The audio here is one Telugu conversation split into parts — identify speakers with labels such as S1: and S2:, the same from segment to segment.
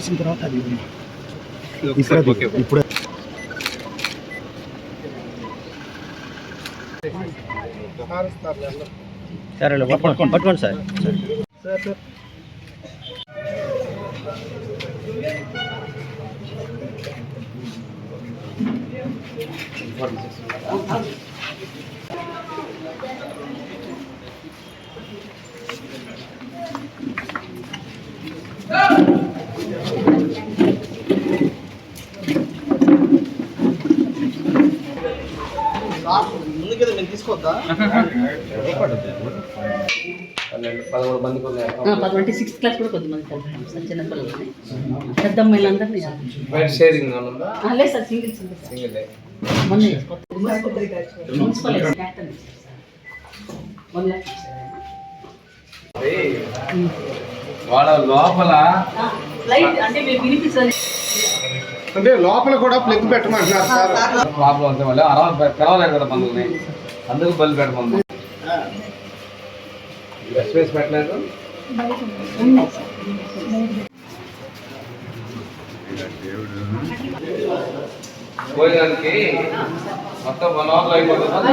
S1: వేసిన తర్వాత అది ఇప్పుడు ఇప్పుడు.
S2: సరే పట్టుకోండి పట్టుకోండి. సార్.
S3: పదమూడు మందికి ఉన్నాయి?
S4: పదవంటి సిక్స్త్ క్లాస్ కూడా కొద్దిమంది కలుపుతాం సార్ చిన్నపిల్లలని పెద్ద అమ్మాయిలందరినీ
S3: బెడ్ షేరింగ్ ఉందా?
S4: ఆ, లేదు sir single single sir.
S3: Single
S4: మొన్న కొత్త మున్సిపల్ క్యాప్టెన్ వన్ ల్యాక్
S3: వాళ్ళ లోపల
S4: లైట్ అంటే మీరు వినిపించాలి
S1: అంటే లోపల కూడా ప్లగ్ పెట్టమంటున్నారు సార్.
S3: ప్రాబ్లం వస్తే వాళ్ళు అరవై పిలవలేరు కదా మనల్ని. అందుకు బల్లి పెట్టమంది స్పేస్ పెట్టలేదు. భోజనానికి మొత్తం వన్ అవర్లో అయిపోతుంది.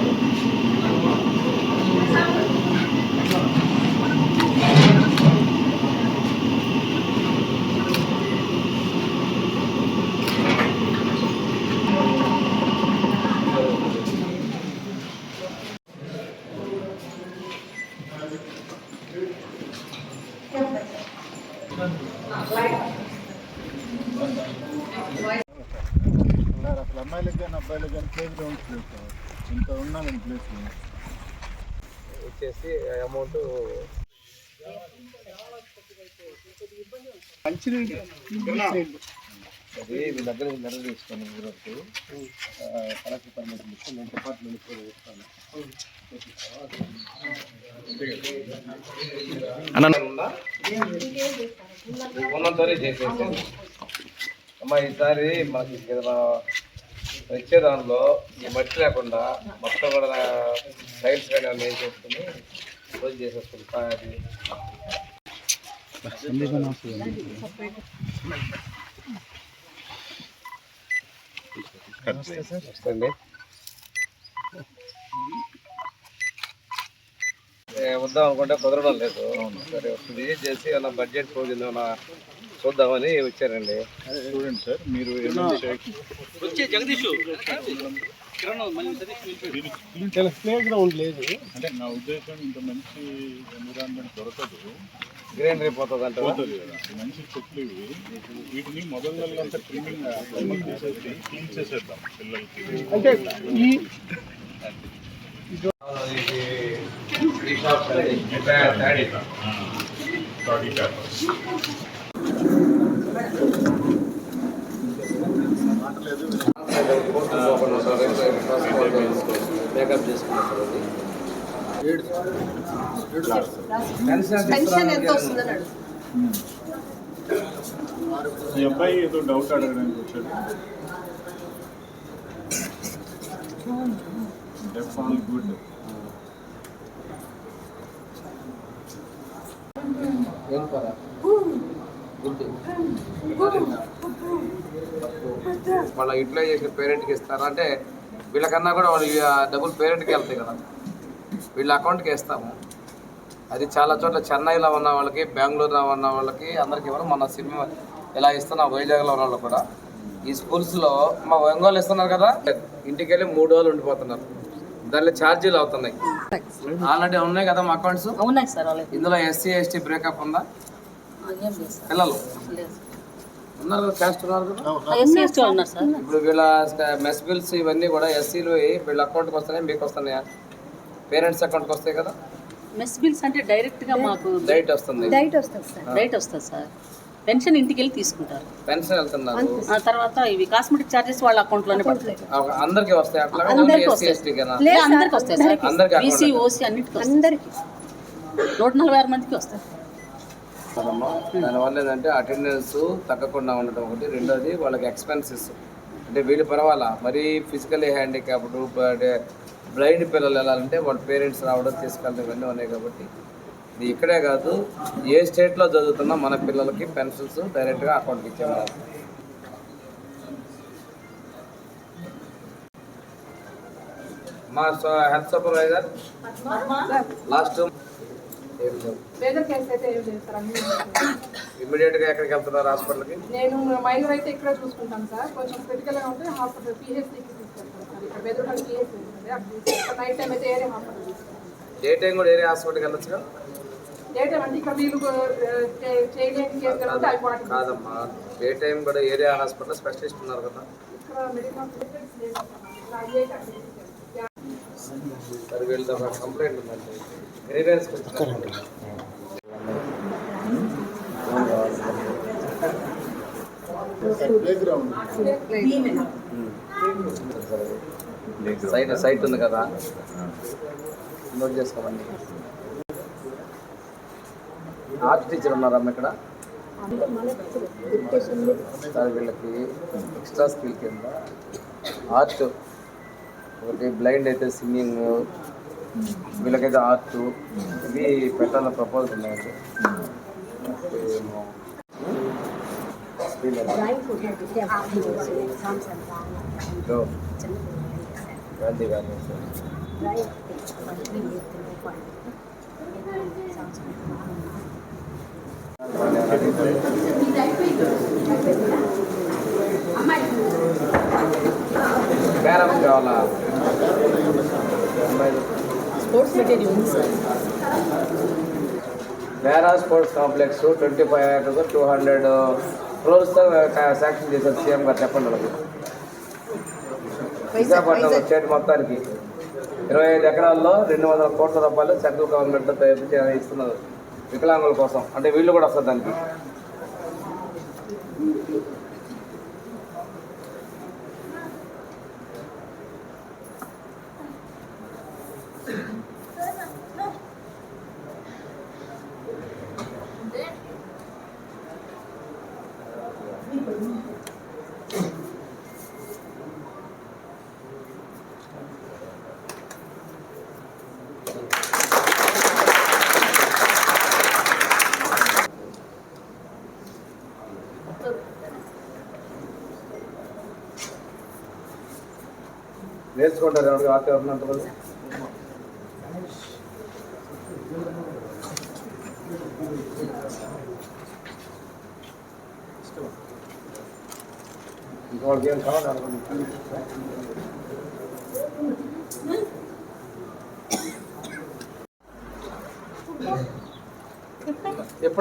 S1: అమ్మాయిలకు కానీ అబ్బాయిలకు కానీ ప్లేస్ గ్రౌండ్స్ లేవు సార్. ఇంత ఉన్నాను ప్లేస్
S3: వచ్చేసి అమౌంట్ అది మీ దగ్గర లెటర్ తీసుకొని ఊరకు కలెక్టర్ పర్మిషన్ ఇస్తే నేను డిపార్ట్మెంట్ కూడా ఇస్తాను. ఉందా? ఉన్నంతవరకు చేసేసి అమ్మా ఈసారి మనకి ఏదైనా వచ్చే దానిలో ఈ మట్టి లేకుండా మొత్తం కూడా టైల్స్ కానీ అన్నీ వేసేసుకుని రోజు చేసేసుకుని అది వస్తుంది వద్దాం అనుకుంటే కుదరడం లేదు. సరే విజిట్ చేసి ఏమన్నా బడ్జెట్ పోయింది ఏమన్నా చూద్దామని వచ్చారండి
S1: చూడండి సార్ మీరు ప్లే గ్రౌండ్ లేదు అంటే నా ఉద్దేశం ఇంత మంచి ఎన్విరాన్మెంట్ దొరకదు
S3: గ్రీనరీ పోతుంది అంటే
S1: పోతుంది కదా మంచి చెట్లు ఇవి వీటిని మొదలంతా క్లీనింగ్ చేసేసి క్లీన్ చేసేద్దాం పిల్లలకి అంటే ఈ
S3: మేకప్ చేసుకున్నారు
S5: పెన్షన్ ఎంత వస్తుందని అడుగు.
S1: ఈ అబ్బాయి ఏదో డౌట్ అడగడానికి వచ్చాడు. డెఫ్ ఆల్ గుడ్
S3: వాళ్ళ యూటిలైజ్ చేసిన పేరెంట్కి ఇస్తారా? అంటే వీళ్ళకన్నా కూడా వాళ్ళు డబ్బులు పేరెంట్కి వెళ్తాయి కదా. వీళ్ళ అకౌంట్కి వేస్తాము. అది చాలా చోట్ల చెన్నైలో ఉన్న వాళ్ళకి బెంగళూరులో ఉన్న వాళ్ళకి అందరికి ఇవ్వడం మన సినిమా ఇలా ఇస్తున్నాం వైజాగ్లో ఉన్న వాళ్ళు కూడా. ఈ స్కూల్స్లో మా ఒంగోలు ఇస్తున్నారు కదా. ఇంటికి వెళ్ళి మూడు రోజులు ఉండిపోతున్నారు. దానిలో ఛార్జీలు అవుతున్నాయి. ఆల్రెడీ ఉన్నాయి కదా మా అకౌంట్స్?
S4: ఉన్నాయి సార్ వాళ్ళకి
S3: ఇందులో ఎస్సీ ఎస్టీ బ్రేకప్ ఉందా? పిల్లలు? ఉన్నారు కదా క్యాస్ట్ ఉన్నారు కదా?
S4: ఎస్సీ ఎస్టీ ఉన్నారు సార్.
S3: ఇప్పుడు వీళ్ళ మెస్ బిల్స్ ఇవన్నీ కూడా ఎస్సీలు వీళ్ళ అకౌంట్కి వస్తున్నాయి మీకు వస్తున్నాయా? పేరెంట్స్ అకౌంట్కి వస్తాయి కదా?
S4: మెస్ బిల్స్ అంటే డైరెక్ట్గా మాకు
S3: డైట్ వస్తుంది.
S5: డైట్ వస్తుంది సార్.
S4: రైట్ వస్తుంది సార్. పెన్షన్ ఇంటికి వెళ్ళి తీసుకుంటారు.
S3: పెన్షన్ వెళ్తున్నారు.
S4: ఆ తర్వాత ఇవి కాస్మెటిక్ చార్జెస్ వాళ్ళ అకౌంట్లోనే పడతాయి.
S3: ఆ- అందరికీ వస్తాయి? అట్లా
S4: అందరికీ
S3: ఎస్సీ
S4: వస్తాయి.
S3: ఎస్టీ కదా
S4: లేదు, అందరికి వస్తాయి సార్. బీసీ ఓసీ అన్నిటికీ వస్తాయి.
S5: అందరికి.
S4: నూట నలభై ఆరు మందికి వస్తాయి.
S3: కదమ్మా. దానివల్ల ఏంటంటే అటెండెన్స్ తగ్గకుండా ఉండటం ఒకటి. రెండోది వాళ్ళకి ఎక్స్పెన్సెస్ అంటే వీళ్ళు పర్వాలా? మరీ ఫిజికల్లీ హ్యాండిక్యాప్డ్ అంటే బ్లైండ్ పిల్లలు వెళ్ళాలంటే వాళ్ళ పేరెంట్స్ రావడం తీసుకెళ్ళడం ఇవన్నీ ఉన్నాయి కాబట్టి. ఇది ఇక్కడే కాదు. ఏ స్టేట్లో చదువుతున్నా మన పిల్లలకి పెన్షన్స్ డైరెక్ట్గా అకౌంట్కి ఇచ్చేవాళ్ళు మా health supervisor last
S5: major case అయితే ఏం లేదు సార్ అన్ని
S3: ఇమ్మీడియట్గా ఎక్కడికి వెళ్తున్నారు హాస్పిటల్కి?
S5: నేను మైనర్ అయితే ఇక్కడే చూసుకుంటాను సార్. కొంచెం క్రిటికల్గా ఉంటే హాస్పిటల్ పిహెచ్సికి తీసుకెళ్తాను సార్. ఇక్కడ బెదరపల్లి పిహెచ్సి అక్కడ నైట్ టైం అయితే ఏరే హాస్పిటల్
S3: ఏ టైం కూడా ఏరియా హాస్పిటల్కి వెళ్ళొచ్చుగా?
S5: ఏ టైం అంటే ఇక్కడ వీళ్ళు చేయలేని కేసు కలిగితే అవి
S3: కాదమ్మా. ఏ టైం కూడా ఏరియా హాస్పిటల్ స్పెషలిస్ట్ ఉన్నారు కదా.
S5: ఇక్కడ మెడికల్ లేదు సార్.
S3: కంప్లైంట్ ఉందండి. సైట్ సైట్ ఉంది కదా. నోట్ చేసుకోమండి. ఆర్ట్ టీచర్ ఉన్నారమ్మ ఇక్కడ? సార్ వీళ్ళకి ఎక్స్ట్రా స్కిల్ కింద ఆర్ట్ ఒకటి బ్లైండ్ అయితే సింగింగ్ వీళ్ళకైతే ఆర్ట్ ఇవి పెట్టాలని ప్రపోజల్ ఉన్నాయండి. గాంధీ బేరం కావాలా?
S4: స్పోర్ట్స్ మెటీరియల్ ఉంది sir.
S3: Bera sports complex twenty five acres two hundred క్రోర్స్తో sanction చేశారు సీఎం గారు చెప్పండి వాళ్ళకి విశాఖపట్నం స్టేట్ మొత్తానికి ఇరవై ఐదు ఎకరాల్లో రెండు వందల కోట్ల రూపాయలు సెంట్రల్ గవర్నమెంట్ ఇస్తున్నారు. వికలాంగుల కోసం. అంటే వీళ్ళు కూడా వస్తారు దానికి. నేర్చుకుంటారు ఎవరికి ఆర్ట్ ఎవరినంత మంది ఇంకోళ్ళకి ఏం కావాలి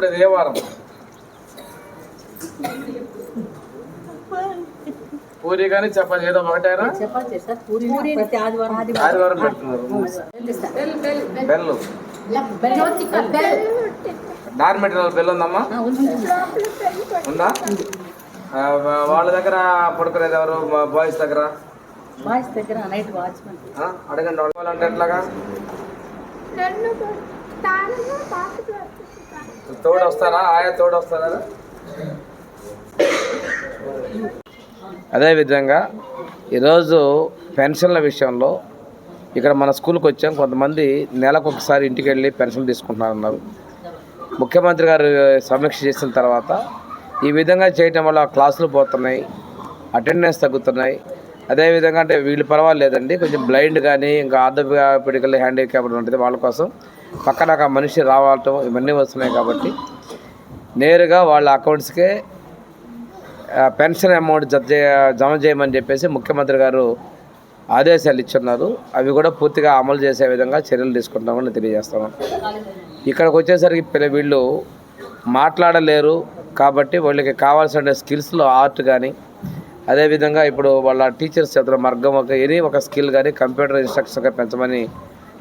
S3: ఇది ఏ వారం? పూరి కానీ చపాతి ఏదో ఒకటేనా?
S4: ఆదివారం
S3: పెడుతున్నారు
S5: bell bell bell
S3: bell.
S5: Bell.
S3: Non material bell ఉందమ్మా?
S4: ఉంది?
S3: వాళ్ళ దగ్గర పడుకునేది ఎవరు? బాయ్స్ దగ్గర?
S4: బాయ్స్ దగ్గర నైట్ వాచ్మెన్.
S3: అడగండి ఎట్లాగా? తోడు వస్తారా? ఆయా తోడు వస్తారా? అదేవిధంగా ఈరోజు పెన్షన్ల విషయంలో ఇక్కడ మన స్కూల్కి వచ్చాం. కొంతమంది నెలకు ఒకసారి ఇంటికి వెళ్ళి పెన్షన్ తీసుకుంటున్నారన్నారు. ముఖ్యమంత్రి గారు సమీక్ష చేసిన తర్వాత ఈ విధంగా చేయటం వల్ల క్లాసులు పోతున్నాయి అటెండెన్స్ తగ్గుతున్నాయి. అదేవిధంగా అంటే వీళ్ళు పర్వాలేదండి కొంచెం బ్లైండ్ కానీ ఇంకా ఆర్థోపెడికల్ హ్యాండిక్యాప్డ్ ఉంటుంది వాళ్ళ కోసం పక్కన ఒక మనిషి రావటం ఇవన్నీ వస్తున్నాయి కాబట్టి నేరుగా వాళ్ళ అకౌంట్స్కే పెన్షన్ అమౌంట్ జత జమ చేయమని చెప్పేసి ముఖ్యమంత్రి గారు ఆదేశాలు ఇచ్చున్నారు. అవి కూడా పూర్తిగా అమలు చేసే విధంగా చర్యలు తీసుకుంటామని తెలియజేస్తాను ఇక్కడికి వచ్చేసరికి పిల్ల- వీళ్ళు మాట్లాడలేరు కాబట్టి వాళ్ళకి కావాల్సిన స్కిల్స్లో ఆర్ట్ కానీ అదేవిధంగా ఇప్పుడు వాళ్ళ టీచర్స్ చెప్తున్న మార్గం ఒక ఎనీ ఒక స్కిల్ కానీ కంప్యూటర్ ఇన్స్ట్రక్షన్గా పెంచమని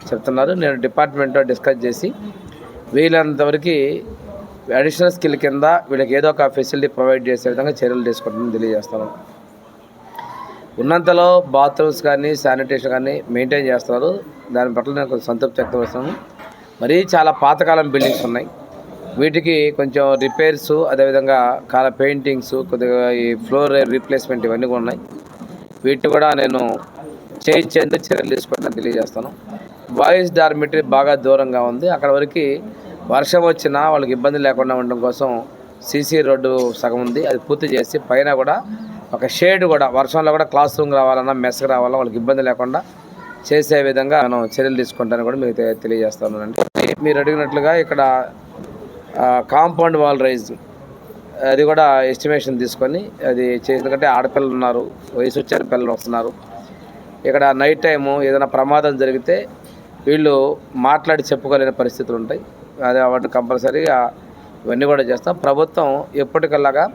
S3: చెప్తున్నారు. నేను డిపార్ట్మెంట్లో డిస్కస్ చేసి వీళ్ళంతవరకు అడిషనల్ స్కిల్ కింద వీళ్ళకి ఏదో ఒక ఫెసిలిటీ ప్రొవైడ్ చేసే విధంగా చర్యలు తీసుకుంటుందని తెలియజేస్తాను. ఉన్నంతలో బాత్రూమ్స్ కానీ శానిటేషన్ కానీ మెయింటైన్ చేస్తున్నారు. దాని పట్ల నేను కొంచెం సంతృప్తి వ్యక్తపరుస్తాను మరీ చాలా పాతకాలం బిల్డింగ్స్ ఉన్నాయి. వీటికి కొంచెం రిపేర్స్ అదేవిధంగా కాల పెయింటింగ్స్ కొద్దిగా ఈ ఫ్లోర్ రీప్లేస్మెంట్ ఇవన్నీ కూడా ఉన్నాయి. వీటిని కూడా నేను చేయించేందుకు చర్యలు తీసుకుంటాను తెలియజేస్తాను. బాయ్స్ డార్మిటరీ బాగా దూరంగా ఉంది. అక్కడ వరకు వర్షం వచ్చినా వాళ్ళకి ఇబ్బంది లేకుండా ఉండడం కోసం సీసీ రోడ్డు సగం ఉంది. అది పూర్తి చేసి పైన కూడా ఒక షేడ్ కూడా వర్షంలో కూడా క్లాస్ రూమ్ రావాలన్నా మెస్కి రావాలన్నా వాళ్ళకి ఇబ్బంది లేకుండా చేసే విధంగా నేను చర్యలు తీసుకుంటాను కూడా మీకు తెలియజేస్తాను అండి. మీరు అడిగినట్లుగా ఇక్కడ కాంపౌండ్ వాల్ రైజ్. అది కూడా ఎస్టిమేషన్ తీసుకొని అది చే- ఎందుకంటే ఆడపిల్లలు ఉన్నారు వయసు వచ్చిన పిల్లలు వస్తున్నారు. ఇక్కడ నైట్ టైము ఏదైనా ప్రమాదం జరిగితే వీళ్ళు మాట్లాడి చెప్పుకోలేని పరిస్థితులు ఉంటాయి. అది వాటి కంపల్సరీగా ఇవన్నీ కూడా చేస్తాం. ప్రభుత్వం ఎప్పటికల్లాగా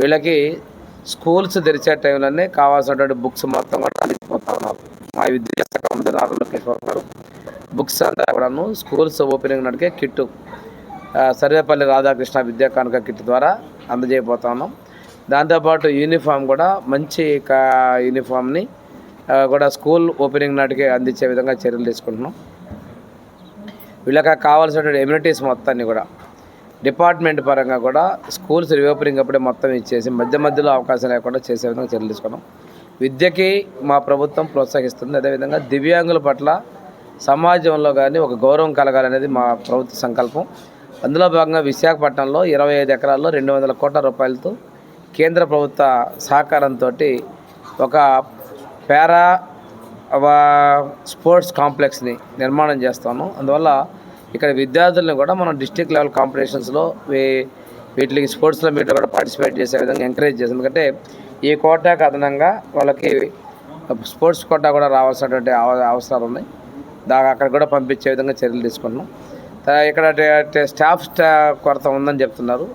S3: వీళ్ళకి స్కూల్స్ తెరిచే టైంలోనే కావాల్సినటువంటి బుక్స్ మొత్తం కూడా అందించిపోతా ఉన్నారు. మా విద్యాశాఖ మంత్రి నారా లోకేశ్వర్ గారు. బుక్స్ అంతా కూడాను స్కూల్స్ ఓపెనింగ్ నాటికే కిట్టు. సర్వేపల్లి రాధాకృష్ణ విద్యా కానుక కిట్ ద్వారా అందజేయబోతా ఉన్నాం. దాంతోపాటు యూనిఫామ్ కూడా మంచి కా యూనిఫామ్ని కూడా స్కూల్ ఓపెనింగ్ నాటికే అందించే విధంగా చర్యలు తీసుకుంటున్నాం. వీళ్ళకి కావాల్సినటువంటి ఎమ్యూనిటీస్ మొత్తాన్ని కూడా డిపార్ట్మెంట్ పరంగా కూడా స్కూల్స్ రీఓపెనింగ్ అప్పుడే మొత్తం ఇచ్చేసి మధ్య మధ్యలో అవకాశం లేకుండా చేసే విధంగా చర్యలు తీసుకున్నాం. విద్యకి మా ప్రభుత్వం ప్రోత్సహిస్తుంది. అదేవిధంగా దివ్యాంగుల పట్ల సమాజంలో కానీ ఒక గౌరవం కలగాలనేది మా ప్రభుత్వ సంకల్పం. అందులో భాగంగా విశాఖపట్నంలో ఇరవై ఐదు ఎకరాల్లో రెండు వందల కోట్ల రూపాయలతో కేంద్ర ప్రభుత్వ సహకారంతో ఒక పారా వా- స్పోర్ట్స్ కాంప్లెక్స్ని నిర్మాణం చేస్తాను అందువల్ల ఇక్కడ విద్యార్థులను కూడా మనం డిస్టిక్ లెవెల్ కాంపిటీషన్స్లో వీటికి స్పోర్ట్స్లో వీటిలో కూడా పార్టిసిపేట్ చేసే విధంగా ఎంకరేజ్ చేస్తాం. ఎందుకంటే ఈ కోటాకు అదనంగా వాళ్ళకి స్పోర్ట్స్ కోటా కూడా రావాల్సినటువంటి అవ- అవసరాలు ఉన్నాయి. దాకా అక్కడ కూడా పంపించే విధంగా చర్యలు తీసుకున్నాం ఇక్కడ స్టాఫ్ కొరత ఉందని చెప్తున్నారు.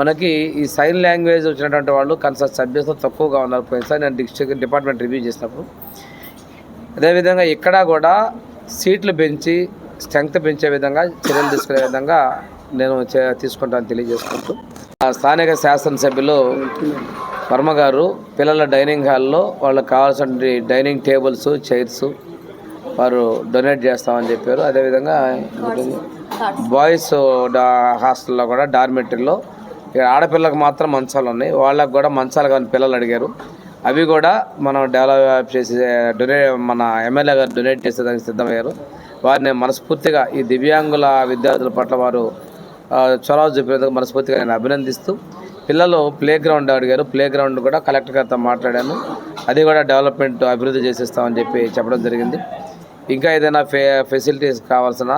S3: మనకి ఈ సైన్ లాంగ్వేజ్ వచ్చినటువంటి వాళ్ళు కన్సల్ట్ సబ్జెక్ట్స్ తక్కువగా ఉన్నారు. పోయినసారి నేను డిస్ట్రిక్ట్ డిపార్ట్మెంట్ రివ్యూ చేసినప్పుడు. అదేవిధంగా ఇక్కడ కూడా సీట్లు పెంచి స్ట్రెంగ్త్ పెంచే విధంగా చర్యలు తీసుకునే విధంగా నేను తీసుకుంటాను తెలియజేసుకుంటూ. ఆ స్థానిక శాసనసభ్యులు వర్మ గారు పిల్లల డైనింగ్ హాల్లో వాళ్ళకి కావాల్సిన డైనింగ్ టేబుల్స్ చైర్స్ వారు డొనేట్ చేస్తామని చెప్పారు. అదేవిధంగా బాయ్స్ డా హాస్టల్లో కూడా డార్మెటరీలో ఇక్కడ ఆడపిల్లలకు మాత్రం మంచాలు ఉన్నాయి. వాళ్ళకు కూడా మంచాలు కానీ పిల్లలు అడిగారు. అవి కూడా మనం డెవలప్ చేసి డొనే మన ఎమ్మెల్యే గారు డొనేట్ చేసేదానికి సిద్ధమయ్యారు. వారిని మనస్ఫూర్తిగా ఈ దివ్యాంగుల విద్యార్థుల పట్ల వారు చొరవ చూపినందుకు మనస్ఫూర్తిగా నేను అభినందిస్తూ పిల్లలు ప్లే గ్రౌండ్ అడిగారు. ప్లే గ్రౌండ్ కూడా కలెక్టర్ గారితో మాట్లాడాను. అది కూడా డెవలప్మెంట్ అభివృద్ధి చేసేస్తామని చెప్పి చెప్పడం జరిగింది. ఇంకా ఏదైనా ఫె ఫెసిలిటీస్ కావాల్సిన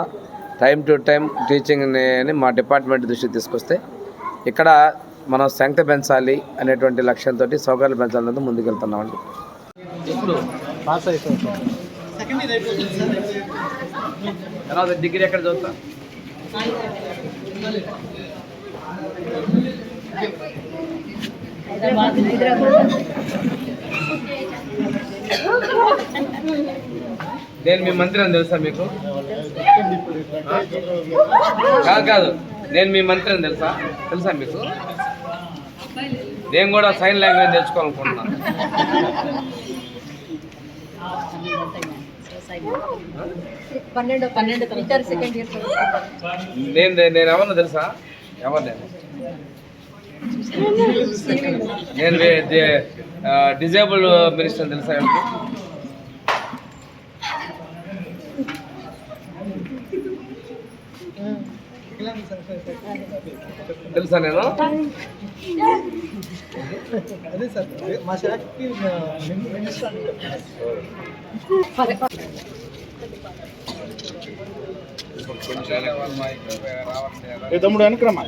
S3: టైం టు టైం టీచింగ్ని మా డిపార్ట్మెంట్ దృష్టికి తీసుకొస్తే ఇక్కడ మనం సంఖ్య పెంచాలి అనేటువంటి లక్ష్యంతో సౌకర్యాలు పెంచాలనేది ముందుకెళ్తున్నామండి. తర్వాత డిగ్రీ ఎక్కడ చదువుతా?
S4: హైదరాబాద్.
S3: నేను మీ మంత్రి అని తెలుసా మీకు? కాదు కాదు. నేను మీ మంత్రి అని తెలుసా? తెలుసా మీకు? నేను కూడా సైన్ లాంగ్వేజ్ నేర్చుకోవాలనుకుంటున్నాను నేను నేను ఎవరినో తెలుసా? ఎవరు నేను నేను డిజేబుల్ మినిస్టర్ అని తెలుసా ఎవరికి? తెలుసా నేను?
S6: అదే సార్ మా శాఖకి
S1: తమ్ముడు వెనక్రమ్మా